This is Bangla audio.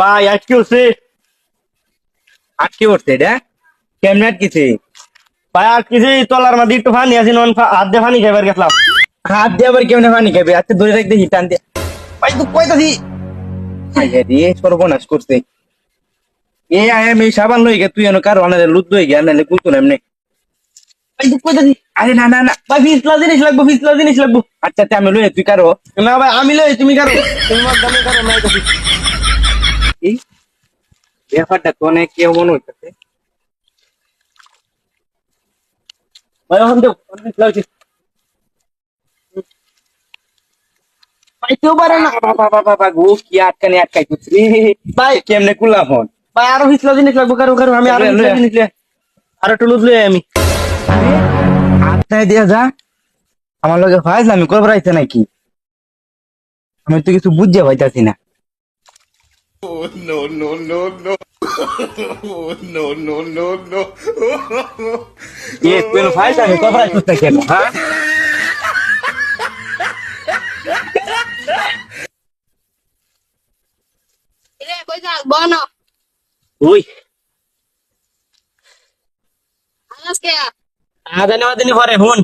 ভাই আটকে উঠছে আটকে উঠছে এটা কেমনে আটকেছে ভাই আটকেছে তলার মাঝে একটু ফানি আছে নন হাত দিয়ে ফানি খাইবার গেছিলাম। হাত দিয়ে আবার কেমনে পানি খাবে আচ্ছা ধরে দিয়ে তো আইয়া রে সর্বনাশ করছে। এ আয় আমি সাবান লই গে তুই এনে কারও আনারে লুদ লই গে আনারে কুলতো না এমনি আরে না না না। ভাই ফিসলা জিনিস লাগবো ফিসলা জিনিস লাগবো। আচ্ছা আমি লই তুই কারও। না ভাই আমি লই তুমি কারও। তোমার দামে কারও নাই এই ব্যাপারটা তো অনেক কেউ মনে ভাই কেউ পারে না। বাবা বাবা বাবা গো কি আটকানি আটকাই তুই ভাই। কেমনে কুলা ফোন ভাই আরও ফিসলা জিনিস লাগবো কারও কারও আমি আরও লয়ে, জিনিস আরও একটু লই আমি। আটকাই দিয়া যা। আমার লগে ফাইজ আমি করবার আইছে নাকি? আমি তো কিছু বুঝতে পাইতাছি না। No, no, no, no. oh, no, no, no, no. এ তুই ফাইজ আমি করবার আইছিস কেন হ্যাঁ রে কই যাস বন ওই আলাস কে আজানি মাদিনি পরে হুন